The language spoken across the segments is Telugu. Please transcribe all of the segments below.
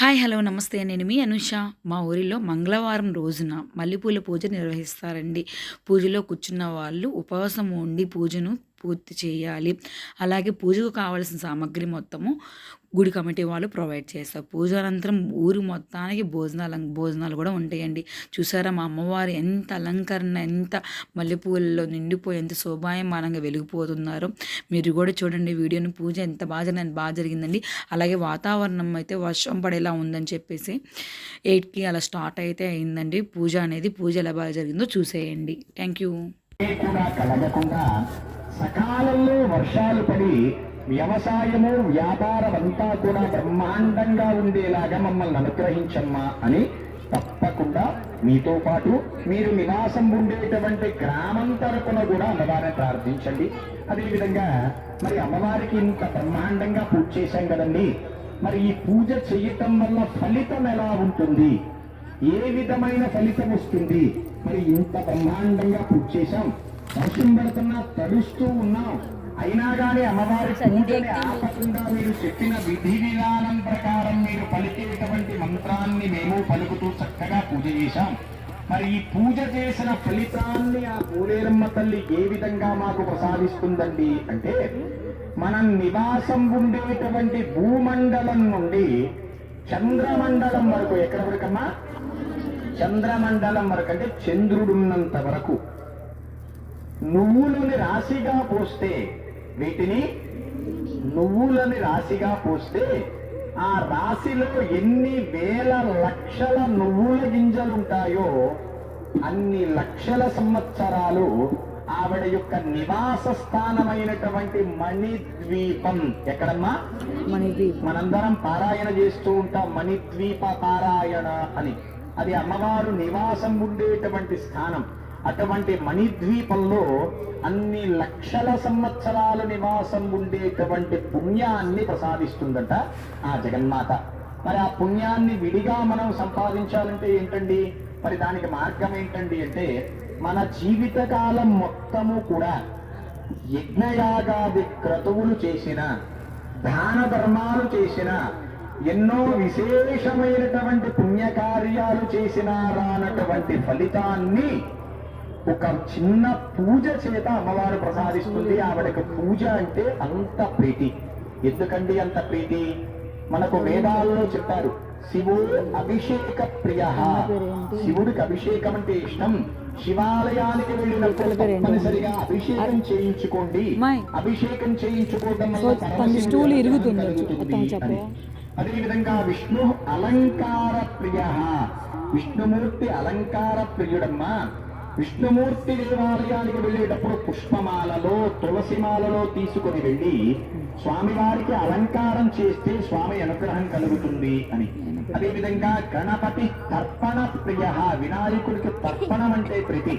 హాయ్ హలో నమస్తే. నేను మీ అనుష. మా ఊరిలో మంగళవారం రోజున మల్లెపూల పూజ నిర్వహిస్తారండి. పూజలో కూర్చున్న వాళ్ళు ఉపవాసం ఉండి పూజను పూర్తి చేయాలి. అలాగే పూజకు కావాల్సిన సామాగ్రి మొత్తము గుడి కమిటీ వాళ్ళు ప్రొవైడ్ చేస్తారు. పూజ అనంతరం ఊరు మొత్తానికి భోజనాలు భోజనాలు కూడా ఉంటాయండి. చూసారా మా అమ్మవారు ఎంత అలంకరణ ఎంత మల్లెపూలలో నిండిపోయి ఎంత శోభాయమానంగా వెలిగిపోతున్నారు. మీరు కూడా చూడండి వీడియోని. పూజ ఎంత బాగా జరిగింది బాగా జరిగిందండి. అలాగే వాతావరణం అయితే వర్షం పడేలా ఉందని చెప్పేసి ఎయిట్కి అలా స్టార్ట్ అయితే అయిందండి. పూజ అనేది పూజ ఎలా బాగా జరిగిందో చూసేయండి. Thank you. సకాలంలో వర్షాలు పడి వ్యవసాయము వ్యాపారం అంతా కూడా బ్రహ్మాండంగా ఉండేలాగా మమ్మల్ని అనుగ్రహించమ్మా అని తప్పకుండా మీతో పాటు మీరు నివాసం ఉండేటువంటి గ్రామం తరపున కూడా అమ్మవారిని ప్రార్థించండి. అదేవిధంగా మరి అమ్మవారికి ఇంత బ్రహ్మాండంగా పూజ చేశాం కదండి. మరి ఈ పూజ చేయటం వల్ల ఫలితం ఎలా ఉంటుంది? ఏ విధమైన ఫలితం వస్తుంది? మరి ఇంత బ్రహ్మాండంగా పూజ చేశాం. వర్షం పడుతున్నా తడుస్తూ ఉన్నాం. అయినా కానీ అమ్మవారి ఆపకుండా మీరు చెప్పిన విధి విధానం ప్రకారం మీరు పలికేటువంటి మంత్రాన్ని మేము పలుకుతూ చక్కగా పూజ చేశాం. మరి ఈ పూజ చేసిన ఫలితాన్ని ఆ పూలేరమ్మ తల్లి ఏ విధంగా మాకు ప్రసాదిస్తుందండి అంటే మనం నివాసం ఉండేటువంటి భూమండలం నుండి చంద్రమండలం వరకు ఎక్కడ వరకమ్మా? చంద్రమండలం వరకు అంటే చంద్రుడున్నంత వరకు. నువ్వులని రాశిగా పోస్తే వీటిని నువ్వులని రాశిగా పోస్తే ఆ రాశిలో ఎన్ని వేల లక్షల నువ్వుల గింజలు ఉంటాయో అన్ని లక్షల సంవత్సరాలు ఆవిడ యొక్క నివాస స్థానమైనటువంటి మణిద్వీపం ఎక్కడమ్మా? మనందరం పారాయణ చేస్తూ ఉంటాం మణిద్వీప పారాయణ అని. అది అమ్మవారు నివాసం ఉండేటువంటి స్థానం. అటువంటి మణిద్వీపంలో అన్ని లక్షల సంవత్సరాల నివాసం ఉండేటువంటి పుణ్యాన్ని ప్రసాదిస్తుందట ఆ జగన్మాత. మరి ఆ పుణ్యాన్ని విడిగా మనం సంపాదించాలంటే ఏంటండి? మరి దానికి మార్గం ఏంటండి అంటే మన జీవితకాలం మొత్తము కూడా యజ్ఞయాగాది క్రతువులు చేసిన దాన ధర్మాలు చేసిన ఎన్నో విశేషమైనటువంటి పుణ్యకార్యాలు చేసినారా అన్నటువంటి ఫలితాన్ని ఒక చిన్న పూజ చేత అమ్మవారు ప్రసాదిస్తుంది. ఆవిడకి పూజ అంటే అంత ప్రీతి. ఎందుకండి అంత ప్రీతి? మనకు వేదాల్లో చెప్పారు శివుడు అభిషేక ప్రియ శివుడికి అభిషేకం అంటే ఇష్టం. శివాలయానికి వెళ్ళినప్పుడు తప్పనిసరిగా అభిషేకం చేయించుకోండి. అభిషేకం చేయించుకోవడం వల్ల. అదేవిధంగా విష్ణు అలంకార ప్రియ విష్ణుమూర్తి అలంకార ప్రియుడమ్మా. విష్ణుమూర్తి విగ్రహాలయానికి వెళ్ళేటప్పుడు పుష్పమాలలో తులసిమాలలో తీసుకొని వెళ్ళి స్వామివారికి అలంకారం చేస్తే స్వామి అనుగ్రహం కలుగుతుంది అని. అదేవిధంగా గణపతి తర్పణ ప్రియ వినాయకుడికి తర్పణం అంటే ప్రతి.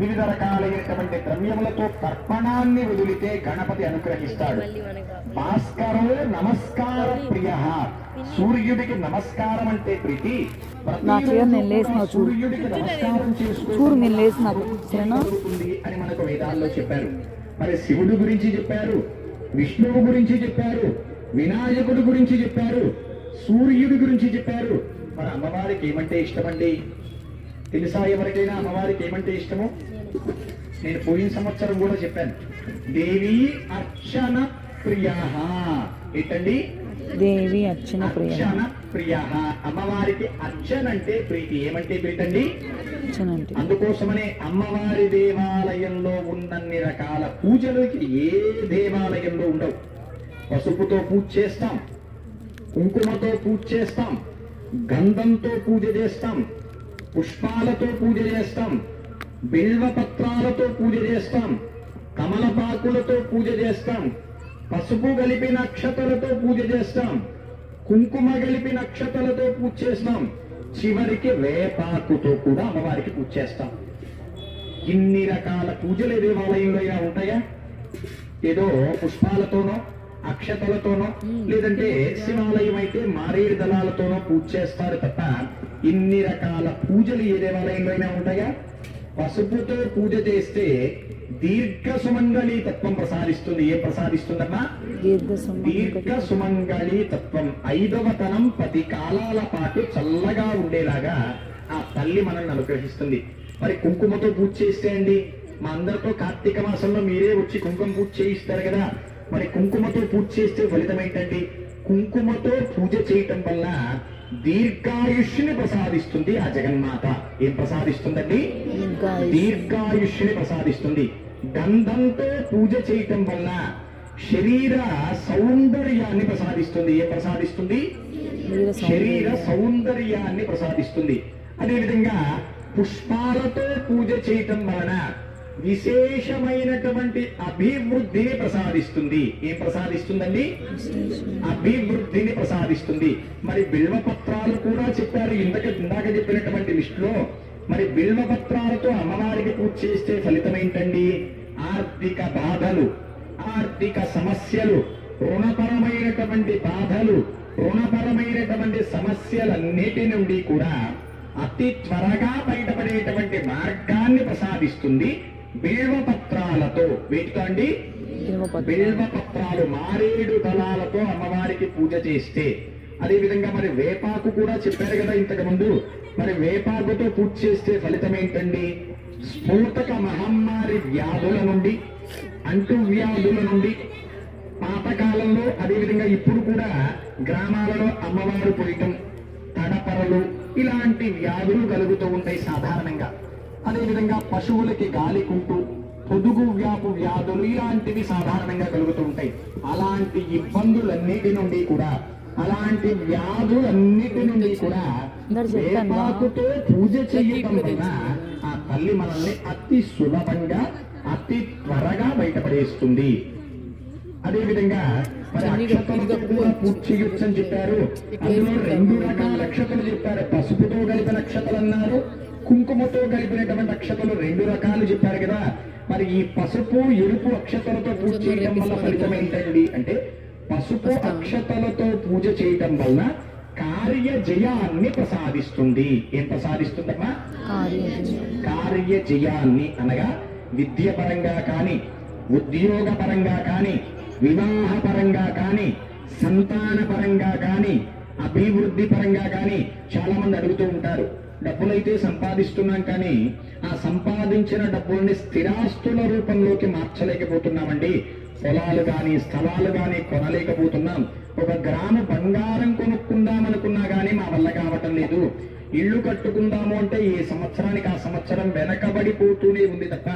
వివిధ రకాలైనటువంటి ద్రవ్యములతో తర్పణాన్ని వదిలితే గణపతి అనుగ్రహిస్తాడు. భాస్కరో నమస్కార ప్రియ. సూర్యుడికి నమస్కారం అంటే ప్రీతి. నా చీర నేను లేసిన చూడు. సూర్యుడికి నమస్కారం కలుగుతుంది అని మనకు వేదాల్లో చెప్పారు. మరి శివుడు గురించి చెప్పారు విష్ణువు గురించి చెప్పారు వినాయకుడి గురించి చెప్పారు సూర్యుడి గురించి చెప్పారు. మరి అమ్మవారికి ఏమంటే ఇష్టమండి? తెలుసా ఎవరికైనా అమ్మవారికి ఏమంటే ఇష్టము? నేను పోయిన సంవత్సరం కూడా చెప్పాను. దేవి అర్చన ప్రియ ఏంటండి? దేవి అర్చన ప్రియ అర్చన ప్రియ అమ్మవారికి అర్చన అంటే ప్రీతి. ఏమంటే ప్రీతి అండి అర్చన అంటే అందుకోసమనే అమ్మవారి దేవాలయంలో ఉన్నన్ని రకాల పూజలకి ఏ దేవాలయంలో ఉండవు. పసుపుతో పూజ చేస్తాం కుంకుమతో పూజ చేస్తాం గంధంతో పూజ చేస్తాం పుష్పాలతో పూజ చేస్తాం బిల్వపత్రాలతో పూజ చేస్తాం కమలపాకులతో పూజ చేస్తాం పసుపు కలిపి నక్షతలతో పూజ చేస్తాం కుంకుమ కలిపి నక్షతలతో పూజ చేస్తాం చివరికి వేపాకుతో కూడా అమ్మవారికి పూజ చేస్తాం. ఇన్ని రకాల పూజలు దేవాలయంలో ఉంటాయా? ఏదో పుష్పాలతోనో అక్షతలతోనో లేదంటే శివాలయం అయితే మారేడు దళాలతోనో పూజ చేస్తారు తప్ప ఇన్ని రకాల పూజలు ఏ దేవాలయంలో అయినా ఉంటాయా? పసుపుతో పూజ చేస్తే దీర్ఘ సుమంగళి తత్వం ప్రసాదిస్తుంది. ఏం ప్రసాదిస్తుందమ్మా దీర్ఘ దీర్ఘ సుమంగళి తత్వం. ఐదవ తనం పది కాలాల పాటు చల్లగా ఉండేలాగా ఆ తల్లి మనల్ని అనుగ్రహిస్తుంది. మరి కుంకుమతో పూజ చేస్తే అండి. మా అందరితో కార్తీక మాసంలో మీరే వచ్చి కుంకుమ పూజ చేయిస్తారు కదా. మరి కుంకుమతో పూజ చేస్తే ఫలితం ఏంటండి కుంకుమతో పూజ చేయటం వల్ల దీర్ఘాయుష్ని ప్రసాదిస్తుంది ఆ జగన్మాత. ఏం ప్రసాదిస్తుందండి? దీర్ఘాయుష్ని ప్రసాదిస్తుంది. గంధంతో పూజ చేయటం వల్ల శరీర సౌందర్యాన్ని ప్రసాదిస్తుంది. ఏం ప్రసాదిస్తుంది? శరీర సౌందర్యాన్ని ప్రసాదిస్తుంది. అదేవిధంగా పుష్పాలతో పూజ చేయటం వలన విశేషమైనటువంటి అభివృద్ధిని ప్రసాదిస్తుంది. ఏం ప్రసాదిస్తుందండి? అభివృద్ధిని ప్రసాదిస్తుంది. మరి బిల్వపత్రాలు కూడా చెప్పారు. ఇందాక ఇందాక చెప్పినటువంటి లిస్టులో మరి బిల్వపత్రాలతో అమ్మవారికి పూజ చేస్తే ఫలితం ఏంటండి? ఆర్థిక బాధలు ఆర్థిక సమస్యలు రుణపరమైనటువంటి బాధలు రుణపరమైనటువంటి సమస్యలన్నిటి నుండి కూడా అతి త్వరగా బయటపడేటువంటి మార్గాన్ని ప్రసాదిస్తుంది. బిల్వ పత్రాలతో వీటితో అండి బిల్వ పత్రాలు మారేడు దళాలతో అమ్మవారికి పూజ చేస్తే. అదే విధంగా మరి వేపాకు కూడా చెప్పారు కదా ఇంతకు ముందు మరి వేపాకుతో పూజ చేస్తే ఫలితం ఏంటండి? స్ఫోటక మహమ్మారి వ్యాధుల నుండి అంటు వ్యాధుల నుండి. పాతకాలంలో అదేవిధంగా ఇప్పుడు కూడా గ్రామాలలో అమ్మవారు పోయటం తడపరలు ఇలాంటి వ్యాధులు కలుగుతూ ఉంటాయి సాధారణంగా. అదేవిధంగా పశువులకి గాలికుంటూ పొదుగు వ్యాపు వ్యాధులు ఇలాంటివి సాధారణంగా కలుగుతూ ఉంటాయి. అలాంటి ఇబ్బందులన్నిటి నుండి కూడా అలాంటి వ్యాధులన్నిటి నుండి కూడా. వేపాకుతో పూజ చేయటం వల్ల ఆ తల్లి మనల్ని అతి సులభంగా అతి త్వరగా బయటపడేస్తుంది. అదే విధంగా మరి అక్షతలతో కూడా పూజ చేయొచ్చు అని చెప్పారు. అందులో రెండు రకాల అక్షతలు చెప్పారు. పసుపుతో కలిపిన అక్షతలు అన్నారు. కుంకుమతో కలిపినటువంటి అక్షతలు రెండు రకాలు చెప్పారు కదా. మరి ఈ పసుపు ఎరుపు అక్షతలతో పూజ చేయడం వల్ల ఫలితం ఏంటండి? అంటే పసుపు అక్షతలతో పూజ చేయటం వల్ల కార్య జయాన్ని ప్రసాదిస్తుంది. ఏం ప్రసాదిస్తుందమ్మా? కార్య జయాన్ని అనగా విద్య పరంగా కానీ ఉద్యోగ పరంగా కానీ వివాహ పరంగా కానీ సంతాన పరంగా కానీ అభివృద్ధి పరంగా కానీ చాలా మంది అడుగుతూ ఉంటారు. డబ్బులైతే సంపాదిస్తున్నాం కానీ ఆ సంపాదించిన డబ్బుల్ని స్థిరాస్తుల రూపంలోకి మార్చలేకపోతున్నామండి. పొలాలు కానీ స్థలాలు గాని కొనలేకపోతున్నాం. ఒక గ్రాము బంగారం కొనుక్కుందాం అనుకున్నా గానీ మా వల్ల కావటం లేదు. ఇల్లు కట్టుకుందాము అంటే ఈ సంవత్సరానికి ఆ సంవత్సరం వెనకబడిపోతూనే ఉంది తప్ప